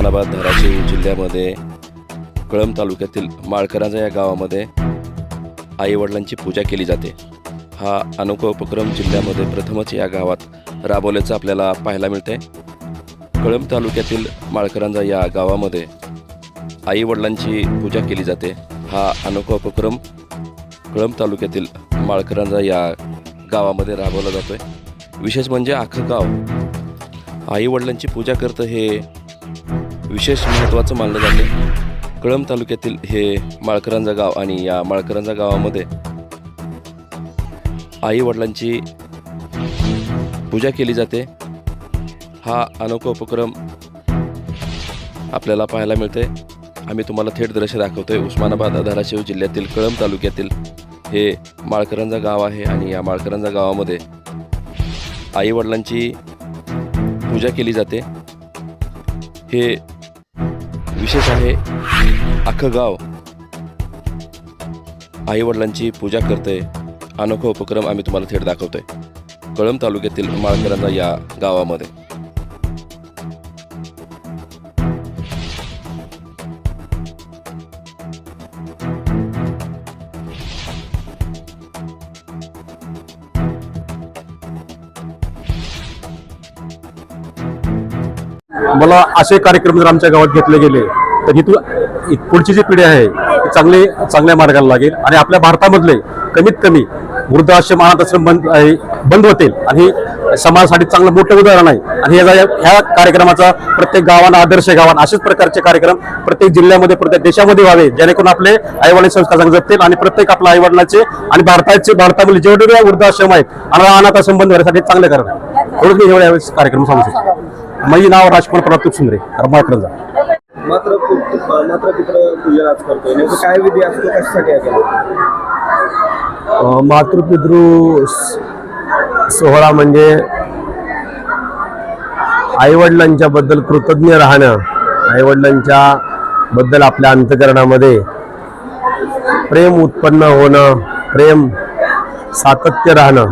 उस्मानाबाद धाराशिव जिल्ह्यामध्ये कळंब तालुक्यातील माळकरांजा या गावामध्ये आईवडिलांची पूजा केली जाते. हा अनोखा उपक्रम जिल्ह्यामध्ये प्रथमच या गावात राबवल्याचं आपल्याला पाहायला मिळते कळंब तालुक्यातील माळकरांजा या गावामध्ये आईवडिलांची पूजा केली जाते. हा अनोखा उपक्रम कळंब तालुक्यातील माळकरांजा या गावामध्ये राबवला जातो आहे विशेष म्हणजे अख्खं गाव आईवडिलांची पूजा करतं हे विशेष महत्त्वाचं मानलं जाते. कळंब तालुक्यातील हे माळकरांजा गाव आणि या माळकरांजा गावामध्ये आईवडिलांची पूजा केली जाते. हा अनोखा उपक्रम आपल्याला पाहायला मिळते आम्ही तुम्हाला थेट दृश्य दाखवतोय. उस्मानाबाद धाराशिव जिल्ह्यातील कळंब तालुक्यातील हे माळकरांजा गाव आहे आणि या माळकरांजा गावामध्ये आईवडिलांची पूजा केली जाते. हे विशेष आहे अख्खं गाव आईवडिलांची पूजा करते. अनोखा उपक्रम आम्ही तुम्हाला थेट दाखवतोय. कळंब तालुक्यातील माळकरांना या गावामध्ये. मला असे कार्यक्रम जर आमच्या गावात घेतले गेले तर इथून पुढची जी पिढी आहे ती चांगली चांगल्या मार्गाला लागेल. आणि आपल्या भारतामधले कमीत कमी वृद्धाश्रम अनाथ आश्रम बंद आहे- बंद होतील. आणि समाजासाठी चांगलं मोठं उदाहरण आहे. आणि ह्या ह्या कार्यक्रमाचा प्रत्येक गावांना आदर्श गावांना असेच प्रकारचे कार्यक्रम प्रत्येक जिल्ह्यामध्ये प्रत्येक देशामध्ये व्हावे. जेणेकरून आपले आईवडील संस्कार चांगले जपतील आणि प्रत्येक आपल्या आईवडिलांचे आणि भारताचे भारतामध्ये जेवढे वृद्धाश्रम आहेत आणि अनाथाश्रम बंद होण्यासाठी चांगले करणं म्हणून मी एवढ्या यावेळेस कार्यक्रम सांगू शकतो. माझे नाव राजकुमार प्रताप सुंदरे मात्र मात्र पित्र पूजन आज करतोय. नेमकं काय विधी असतो? कशासाठी आहे? मातृपितृ सोहळा म्हणजे आईवडिलांच्या बद्दल कृतज्ञ राहणं आईवडिलांच्या बद्दल आपल्या अंतकरणामध्ये प्रेम उत्पन्न होणं प्रेम सातत्य राहणं.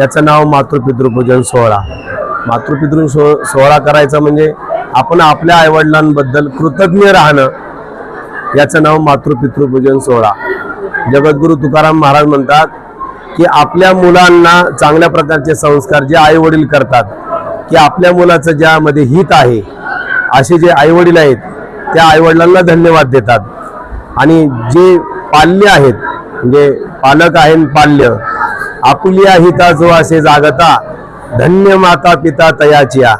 याचं नाव मातृपितृपूजन सोहळा. मातृपितृ सो सोहळा करायचा म्हणजे आपण आपल्या आईवडिलांबद्दल कृतज्ञ राहणं. याचं नाव मातृपितृपूजन सोहळा. जगद्गुरू तुकाराम महाराज म्हणतात की आपल्या मुलांना चांगल्या प्रकारचे संस्कार जे आई वडील करतात की आपल्या मुलाचं ज्यामध्ये हित आहे असे जे आई वडील आहेत त्या आईवडिलांना धन्यवाद देतात. आणि जे पाल्य आहेत म्हणजे पालक आहे पाल्य आपुलिया हिता जो असे जागता धन्य माता पिता तयाचिया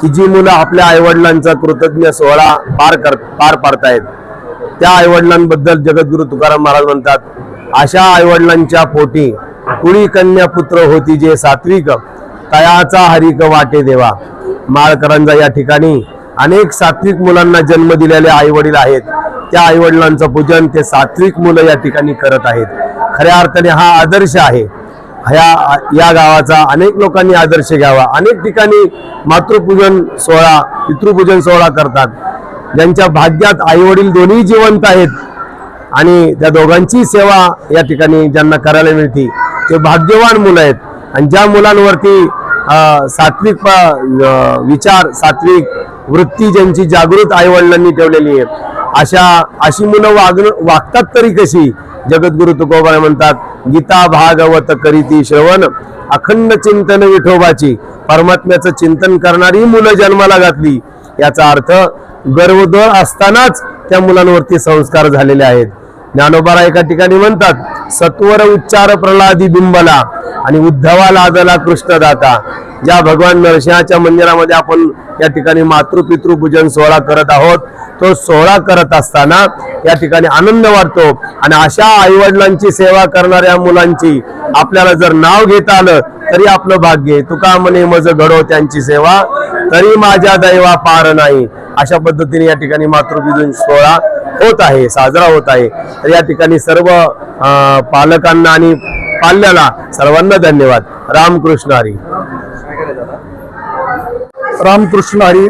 की जी मुलं आपल्या आईवडिलांचा कृतज्ञ सोहळा पार कर पार पाडतायत. त्या आईवडिलांबद्दल जगद्गुरु तुकाराम महाराज म्हणतात अशा आईवडिलांच्या पोटी कुळी कन्या पुत्र होती जे सात्विक तयाचा हरिक वाटे देवा. माळकरांचा या ठिकाणी अनेक सात्विक मुलांना जन्म दिलेले आईवडील आहेत. त्या आईवडिलांचं पूजन ते सात्विक मुलं या ठिकाणी करत आहेत. खऱ्या अर्थाने हा आदर्श आहे. ह्या या गावाचा अनेक लोकांनी आदर्श घ्यावा. अनेक ठिकाणी मातृपूजन सोहळा पितृपूजन सोहळा करतात. ज्यांच्या भाग्यात आई वडील दोन्ही जिवंत आहेत आणि त्या दोघांची सेवा या ठिकाणी ज्यांना करायला मिळते ते भाग्यवान मुलं आहेत. आणि ज्या मुलांवरती सात्विक प- विचार सात्विक वृत्ती ज्यांची जागृत आई वडिलांनी ठेवलेली आहे अशा अशी मुलं वागण वागतात तरी कशी? जगद्गुरु तुकोबा म्हणतात गीता भागवत करीती श्रवण. अखंड चिंतन विठोबाची परमात्म्याचं चिंतन करणारी मुलं जन्माला घातली. याचा अर्थ गर्भदोर असतानाच त्या मुलांवरती संस्कार झालेले आहेत. ज्ञानोबारा एका ठिकाणी म्हणतात सत्वर उच्चार प्रल्हादी बिंबला आणि उद्धवा लाजला कृष्णदाता. ज्या भगवान नरसिंहाच्या मंदिरामध्ये आपण या ठिकाणी मातृपितृ पूजन सोहळा करत आहोत. तो सोहळा करत असताना या ठिकाणी आनंद वाटतो आणि अशा आईवडिलांची सेवा करणाऱ्या मुलांची आपल्याला जर नाव घेता आलं तरी आपलं भाग्य आहे. तुका म्हणे मज घडो त्यांची सेवा तरी माझ्या दैवा पार नाही. अशा पद्धतीने या ठिकाणी मातृपितृ सोहळा होत आहे साजरा होत आहे. तर या ठिकाणी सर्व अं, पालकांना आणि पाल्याला सर्वांना धन्यवाद. रामकृष्ण हरी. रामकृष्ण हरी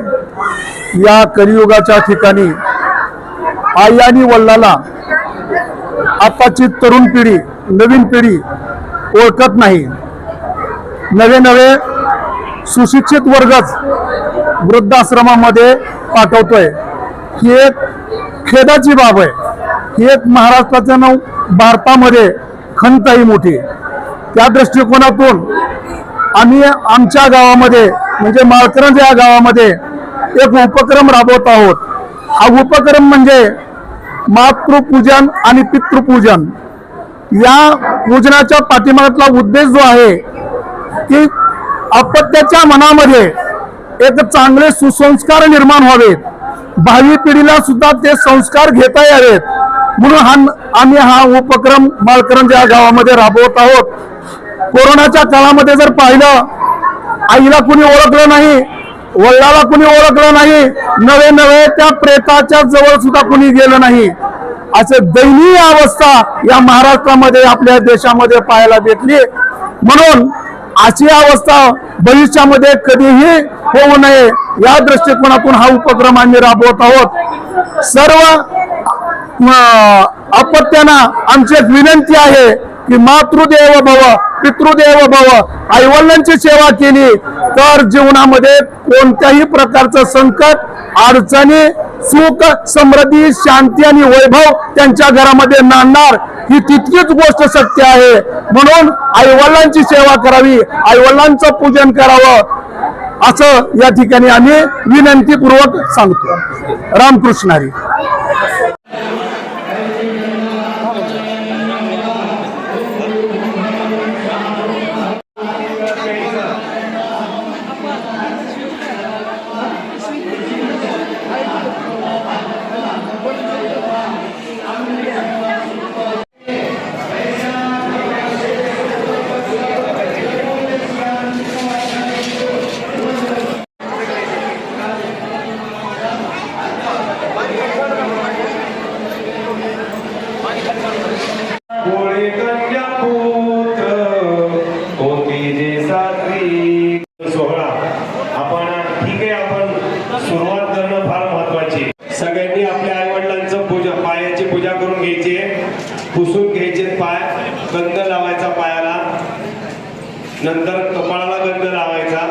या कलियुगाच्या ठिकाणी आई आणि वल्लाला आताची तरुण पिढी नवीन पिढी ओळखत नाही. नवे नवे सुशिक्षित वर्गच वृद्धाश्रमामध्ये पाठवतोय. ही एक खेदाची बाब आहे. ही एक महाराष्ट्राच्या नऊ भारतामध्ये खंत ही मोठी त्या दृष्टिकोनातून आम्ही आमच्या गावामध्ये म्हणजे माळकरंज या गावामध्ये एक उपक्रम राबवत आहोत. हा उपक्रम म्हणजे मातृपूजन आणि पितृपूजन. या पूजनाच्या पाठीमागचा उद्देश जो आहे की अपत्याच्या मनामध्ये एक चांगले सुसंस्कार निर्माण व्हावेत. भावी पिढीला सुद्धा ते संस्कार घेता यावेत. म्हणून हा आम्ही हा उपक्रम माळकरंज या गावामध्ये राबवत आहोत. कोरोनाच्या काळामध्ये जर पाहिलं आईला कुणी ओळखलं नाही वडिलाला कुणी ओळखलं नाही नवे नवे त्या प्रेताच्या जवळ सुद्धा कुणी गेलं नाही. असे दयनीय अवस्था या महाराष्ट्रामध्ये आपल्या देशामध्ये पाहायला भेटली. म्हणून अशी अवस्था भविष्यामध्ये कधीही होऊ नये या दृष्टिकोनातून हा उपक्रम आम्ही राबवत आहोत. सर्व अपत्यांना आमची एक विनंती आहे की मातृदेव भव पितृदेव भव आईवडिलांची सेवा केली तर जीवनामध्ये कोणत्याही प्रकारचं संकट अडचणी सुख समृद्धी शांती आणि वैभव त्यांच्या घरामध्ये नांदणार ही तितकीच गोष्ट सत्य आहे. म्हणून आईवडिलांची सेवा करावी आईवडिलांचं पूजन करावं असं या ठिकाणी आम्ही विनंतीपूर्वक सांगतो. रामकृष्णारी कोळी कन्या पुत्र होती जे सासरी सोहळा आपण ठीक आहे आपण सुरुवात करणं फार महत्वाची सगळ्यांनी आपल्या आई वडिलांचं पूजा पायाची पूजा करून घ्यायची पुसून घ्यायचे पाय. गंध लावायचा पायाला. नंतर कपाळाला गंध लावायचा.